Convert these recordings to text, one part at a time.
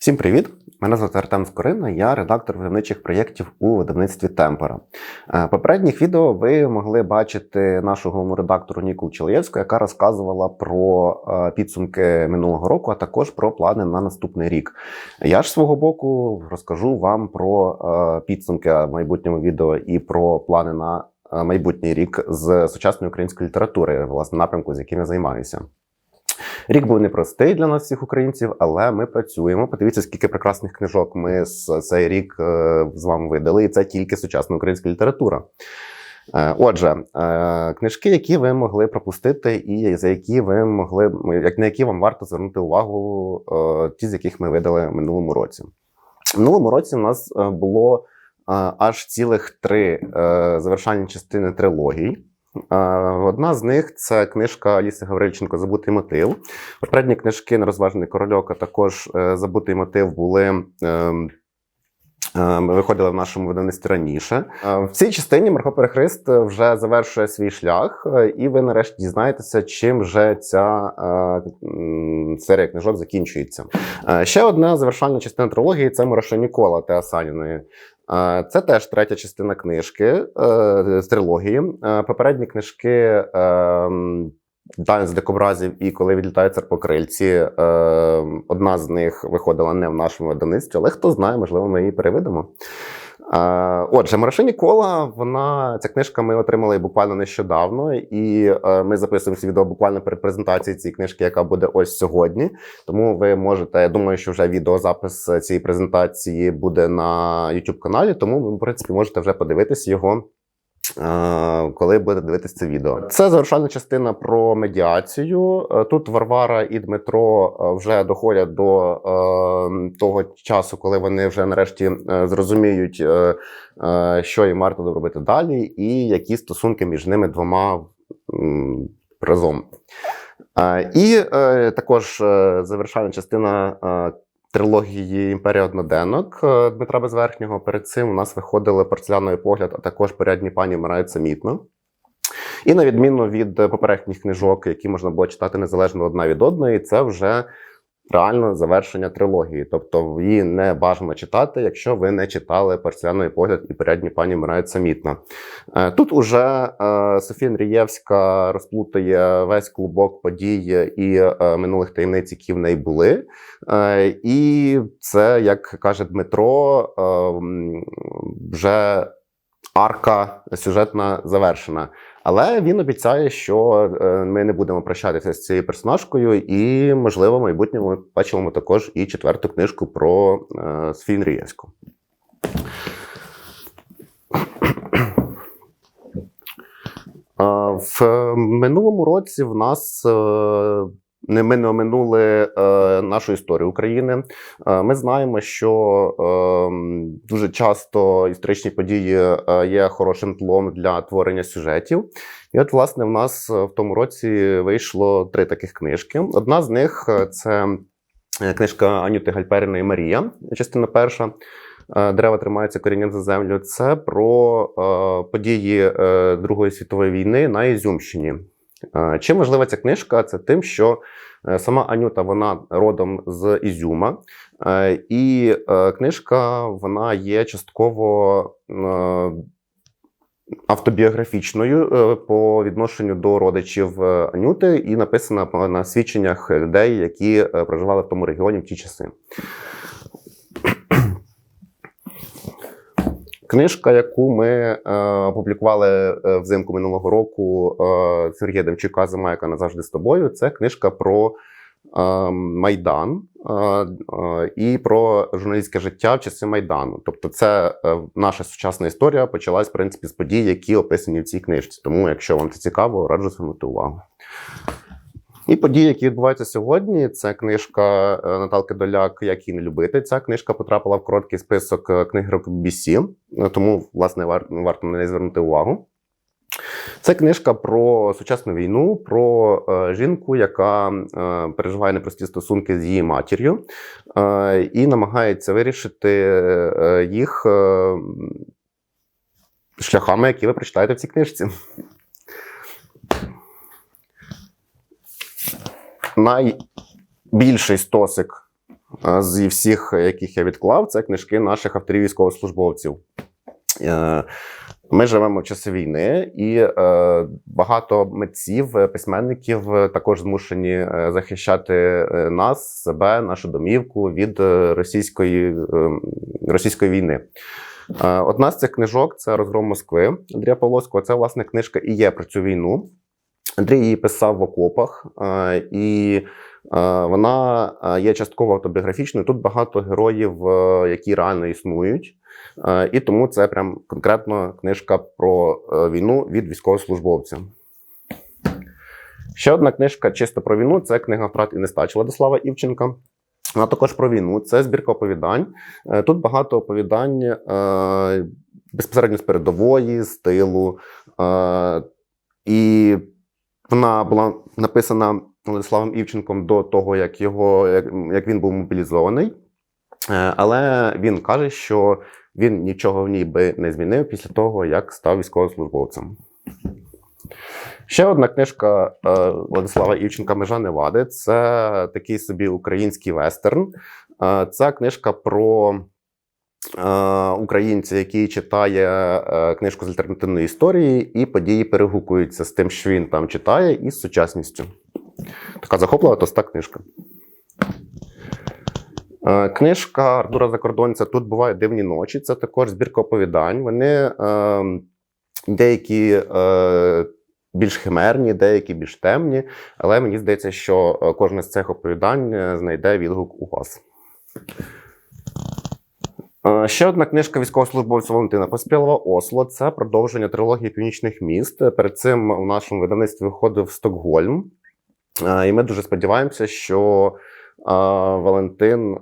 Всім привіт! Мене звати Артем Скорина, я редактор видавничих проєктів у видавництві Темпора. Е, Попередніх відео ви могли бачити головну редактору Ніку Чолоєвську, яка розказувала про е, підсумки минулого року, а також про плани на наступний рік. Я ж свого боку розкажу вам про е, підсумки в майбутньому відео і про плани на майбутній рік з сучасної української літератури, власне, напрямку, з яким я займаюся. Рік був непростий для нас, всіх українців, але ми працюємо. Подивіться, скільки прекрасних книжок ми з цей рік е, з вами видали, і це тільки сучасна українська література. Е, Отже, е, книжки, які ви могли пропустити, і за які ви могли як на які вам варто звернути увагу, ті, з яких ми видали в минулому році. В минулому році у нас було аж цілих три завершальні частини трилогій. Одна з них це книжка Аліси Гаврильченко Забутий мотив. Попередні книжки Нерозважений корольок, а також е, Забутий мотив були. Е, Виходили в нашому видавництві раніше. Е, В цій частині Марко Перехрист вже завершує свій шлях, е, і ви нарешті дізнаєтеся, чим вже ця е, серія книжок закінчується. Е, Ще одна завершальна частина трилогії це Мороша Нікола Теосаніної. Е, Це теж третя частина книжки е, з трилогії. Е, Попередні книжки е, Танець дикобразів і коли відлітають церпокрильці. Е, одна з них виходила не в нашому видавництві, але хто знає, можливо, ми її переведемо. Е, Отже, Мараша Нікола, вона ця книжка ми отримали буквально нещодавно, і е, ми записуємо це відео буквально перед презентацією цієї книжки, яка буде ось сьогодні. Тому ви можете, я думаю, що вже відеозапис цієї презентації буде на YouTube каналі, тому ви, в принципі, можете вже подивитися його. Коли будете дивитися це відео, це завершальна частина про медіацію. Е, Тут Варвара і Дмитро е, вже доходять до е, того часу, коли вони вже нарешті зрозуміють, що їм варто робити далі, і які стосунки між ними двома разом. І також завершальна частина трилогії Імперія одноденок е, Дмитра Безверхнього. Перед цим у нас виходили порцеляновий погляд, а також порядні пані вмирають самітно. І на відміну від попередніх книжок, які можна було читати незалежно одна від одної, це вже реально завершення трилогії. Тобто її не бажано читати, якщо ви не читали порцеляновий погляд і передні пані вмирають самітно. Е, Тут уже е, Софія Андрієвська розплутає весь клубок подій і е, минулих таємниць, які в неї були. І це, як каже Дмитро, вже арка сюжетна завершена. Але він обіцяє, що е, ми не будемо прощатися з цією персонажкою, і, можливо, в майбутньому ми бачимо також і четверту книжку про е, Е, В минулому році в нас е, ми не оминули е, нашу історію України. Е, Ми знаємо, що е, дуже часто історичні події е, є хорошим тлом для творення сюжетів. І от, власне, в нас е, в тому році вийшло три таких книжки. Одна з них е, це книжка Анюти Гальперіної Марія, частина перша. Дерева тримаються корінням за землю. Це про е, події е, Другої світової війни на Ізюмщині. Е, Чим важлива ця книжка? Це тим, що е, сама Анюта вона родом з Ізюма, е, і книжка вона є частково автобіографічною по відношенню до родичів Анюти, і написана на свідченнях людей, які проживали в тому регіоні в ті часи. Книжка, яку ми е, опублікували е, взимку минулого року е, Сергія Демчука Зима, яка назавжди з тобою. Це книжка про Майдан і про журналістське життя в часи Майдану. Тобто, це наша сучасна історія почалась в принципі з подій, які описані в цій книжці. Тому, якщо вам це цікаво, раджу звернути увагу. І події, які відбуваються сьогодні, це книжка е, Наталки Доляк Як її не любити. Ця книжка потрапила в короткий список е, книг року BBC, е, тому власне варто на неї звернути увагу. Це книжка про сучасну війну, про е, жінку, яка е, переживає непрості стосунки з її матір'ю е, і намагається вирішити е, їх е, шляхами, які ви прочитаєте в цій книжці. Найбільший стосик е, зі всіх, яких я відклав, це книжки наших авторів військовослужбовців. Е, Ми живемо в часи війни, і е, багато митців, письменників також змушені захищати нас, себе, нашу домівку від російської, російської війни. Одна з цих книжок це Розгром Москви Андрія Павловського. Це власне книжка і є про цю війну. Андрій її писав в окопах, е, і е, вона е, є частково автобіографічною. Тут багато героїв, які реально існують. І тому це прям конкретно книжка про війну від військовослужбовця. Ще одна книжка чисто про війну це книга втрат і нестачі Владислава Івченка. Вона також про війну. Це збірка оповідань. Тут багато оповідань безпосередньо з передової, з тилу. І вона була написана Владиславом Івченком до того, як, його, як, він був мобілізований. Е, Але він каже, що він нічого в ній би не змінив після того, як став військовослужбовцем. Ще одна книжка е, Владислава Івченка Межа Невади це такий собі український вестерн. Е, Це книжка про українця, який читає е, книжку з альтернативної історії, і події перегукуються з тим, що він там читає, і з сучасністю. Така захоплива тоста книжка. Е, Книжка Артура Закордонця Тут бувають дивні ночі. Це також збірка оповідань. Вони е, деякі е, більш химерні, деякі більш темні, але мені здається, що е, кожне з цих оповідань е, знайде відгук у вас. Е, Ще одна книжка військовослужбовця Валентина Поспілова Осло. Це продовження трилогії північних міст. Перед цим у нашому видавництві виходив Стокгольм. Е, І ми дуже сподіваємося, що е, Валентин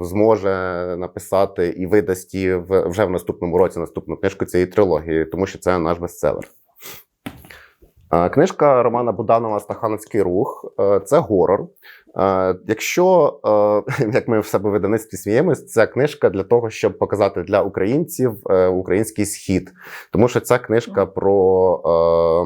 зможе написати і видасть її вже в наступному році наступну книжку цієї трилогії, тому що це наш бестселер. Е, Книжка Романа Буданова Стахановський рух е, це горор. Е, Якщо, як ми в себе в видавництві сміємось, це книжка для того, щоб показати для українців український схід, тому що це книжка про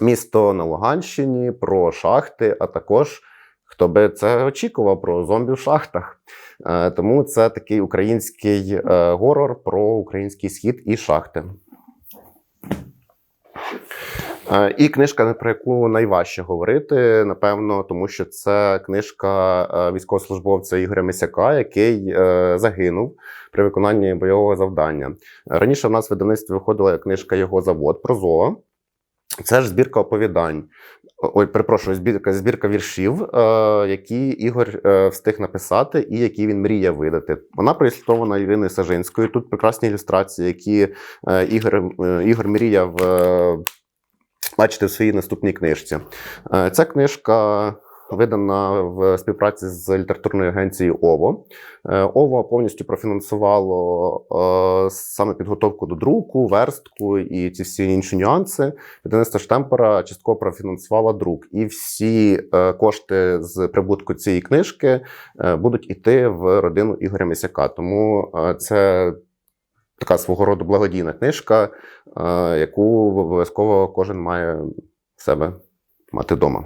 місто на Луганщині, про шахти, а також хто би це очікував про зомбі в шахтах. Тому це такий український горор про український схід і шахти. Е, І книжка, про яку найважче говорити, напевно, тому що це книжка е, військовослужбовця Ігоря Мисяка, який е, загинув при виконанні бойового завдання. Раніше в нас в видавництві виходила книжка його завод Прозова. Це ж збірка оповідань. Ой, перепрошую, збірка, збірка віршів, е, які Ігор е, встиг написати і які він мріє видати. Вона проілюстрована Іриною Сажинською. Тут прекрасні ілюстрації, які е, Ігор, е, Ігор мріяв е, бачити в своїй наступній книжці. Е, Ця книжка видана в співпраці з літературною агенцією ОВО. Е, ОВО повністю профінансувало е, саме підготовку до друку, верстку і ці всі інші нюанси. Видавництво штемпера частково профінансувало друк. І всі кошти з прибутку цієї книжки будуть іти в родину Ігоря Мисяка. Тому це така свого роду благодійна книжка, е, яку обов'язково кожен має в себе мати вдома.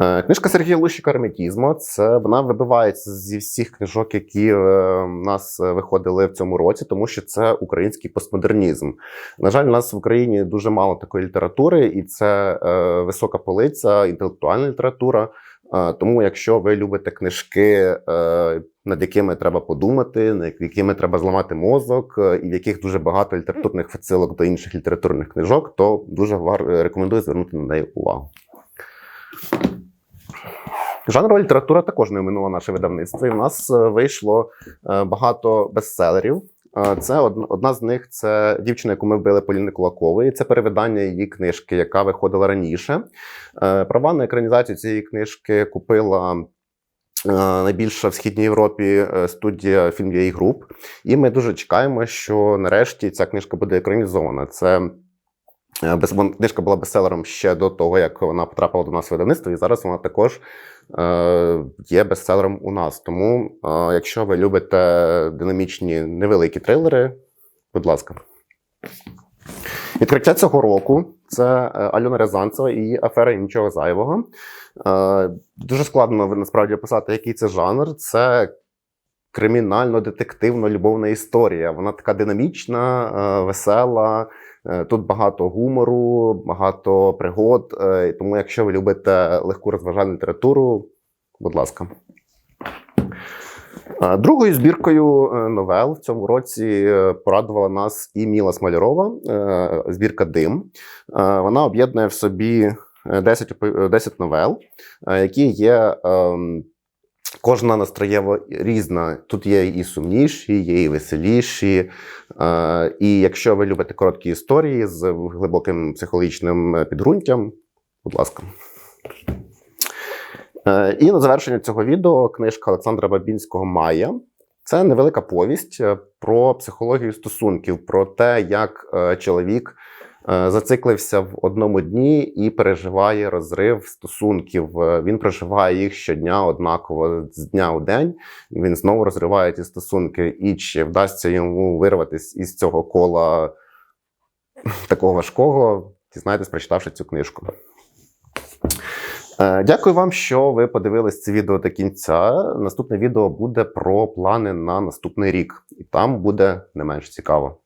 Е, Книжка Сергія Лущика «Ерметізмо» – це вона вибивається зі всіх книжок, які е, в нас виходили в цьому році, тому що це український постмодернізм. На жаль, у нас в Україні дуже мало такої літератури, і це висока полиця, інтелектуальна література. Е, Тому, якщо ви любите книжки, е, над якими треба подумати, над якими треба зламати мозок, е, і в яких дуже багато літературних відсилок до інших літературних книжок, то дуже рекомендую звернути на неї увагу. Жанрова література також не оминула наше видавництво. І в нас е, вийшло е, багато бестселерів. Е, Це од- одна з них це дівчина, яку ми вбили Поліни Кулакової. Це перевидання її книжки, яка виходила раніше. Е, Права на екранізацію цієї книжки купила. е, Найбільша в східній Європі студія фільм «Єй груп. І ми дуже чекаємо, що нарешті ця книжка буде екранізована. Це книжка була бестселером ще до того, як вона потрапила до нас в видавництво, і зараз вона також е, є бестселером у нас. Тому, е, якщо ви любите динамічні невеликі трилери, будь ласка. Відкриття цього року Це е, Альона Рязанцева і афера нічого зайвого. Е, Дуже складно насправді описати, який це жанр. Це кримінально-детективно-любовна історія. Вона така динамічна, е, весела. Е, Тут багато гумору, багато пригод. е, Тому, якщо ви любите легку розважальну літературу, будь ласка. Е, Другою збіркою новел в цьому році порадувала нас і Міла Смолярова, збірка Дим. Вона об'єднує в собі е, 10, е, 10 новел, які є. Кожна настроєво різна. Тут є і сумніші, є і веселіші. Е, І якщо ви любите короткі історії з глибоким психологічним е, підґрунтям, будь ласка. Е, І на завершення цього відео книжка Олександра Бабінського Майя. Це невелика повість про психологію стосунків, про те, як чоловік зациклився в одному дні і переживає розрив стосунків. Е, Він проживає їх щодня однаково з дня у день. Він знову розриває ці стосунки. І чи вдасться йому вирватися із цього кола такого важкого, дізнайтесь, прочитавши цю книжку. Е, Дякую вам, що ви подивились це відео до кінця. Наступне відео буде про плани на наступний рік, і там буде не менш цікаво.